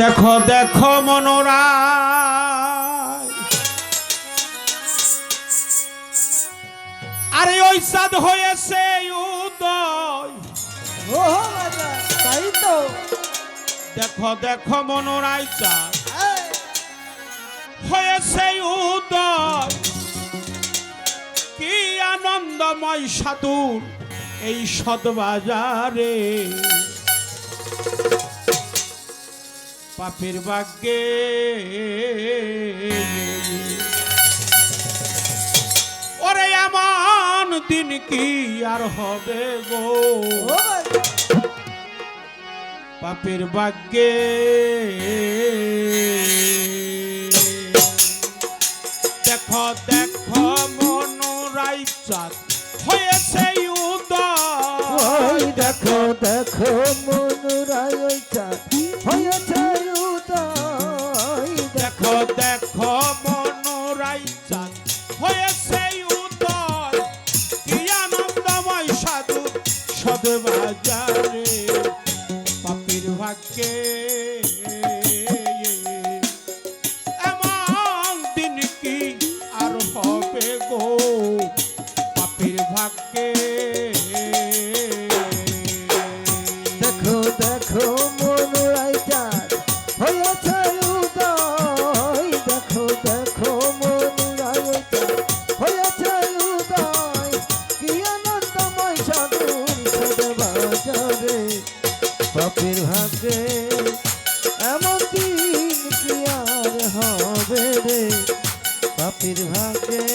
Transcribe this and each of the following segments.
দেখো দেখো মনোরা। আরে ওই সাদ হয়েছে উদয়। তাই তো। দেখো দেখো মনোরাই চাঁদ হয়েছে উদয়। কি আনন্দময় সাধুর এই সদবাজারে পাপের ভাগ্যে ওরে এমন দিন কি আর হবে গো? পাপের ভাগ্যে দেখো দেখো মনোরাই চাঁদ হয়েছে দেখো দেখো চাঁদ হয়েছে। পাপের ভাগ্যে এমন দিন কি আর হবে রে পাপের ভাগ্যে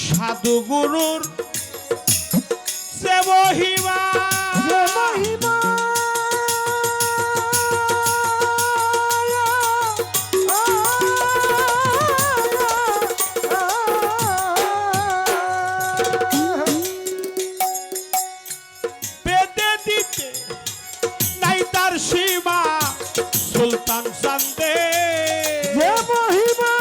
সাধু গুরুর সে মহিমা মহিমা যে মহিমা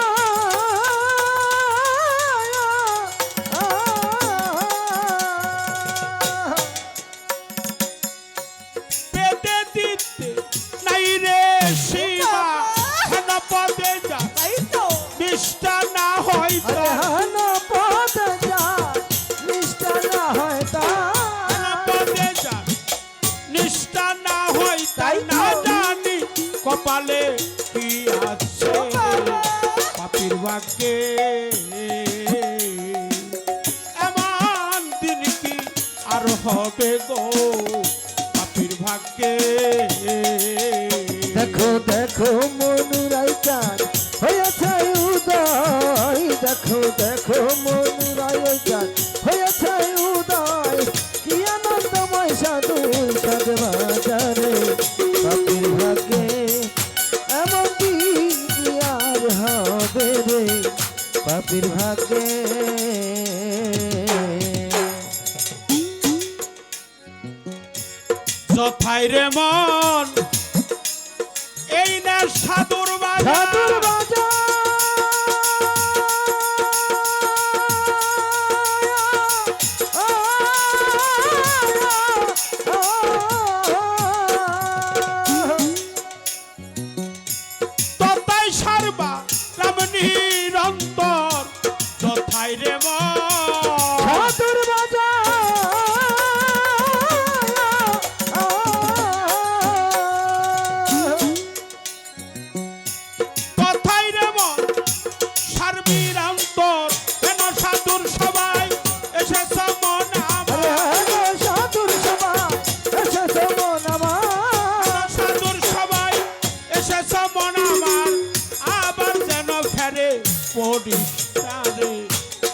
পেতে দিতে নাই রে সীমা হেন পদে যা। তাই তো। নিষ্ঠা না হয় যা নিষ্ঠা না হয় তা। হেন পদে যা। নিষ্ঠা না হয় তাই না জানি কপালে ভাগ্যে এমন দিন কি আর হবে গো পাপির ভাগ্যে? দেখো দেখো যথাই রে মন। এই না সাধুর সাধুর বাজার বাজার।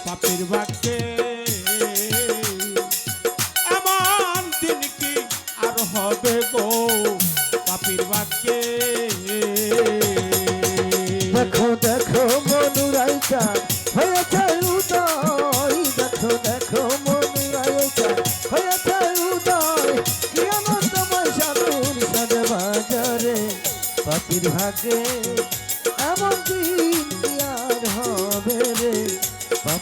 পাপের বাক্যে। এমন দিন আর হবে গো পাপির বাক্যে? দেখো দেখো মনুরাই চাঁদ, হয়েছে উদয়। দেখো দেখো মনুরাই চাঁদ, হয়েছে উদয়। কি আনন্দময় সাধুর সাদে বাজারে পাপির ভাগে। এমন দিন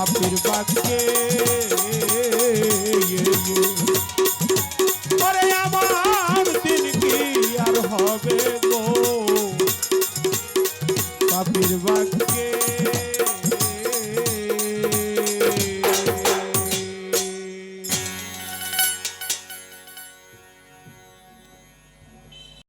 বাপির বাক্যে।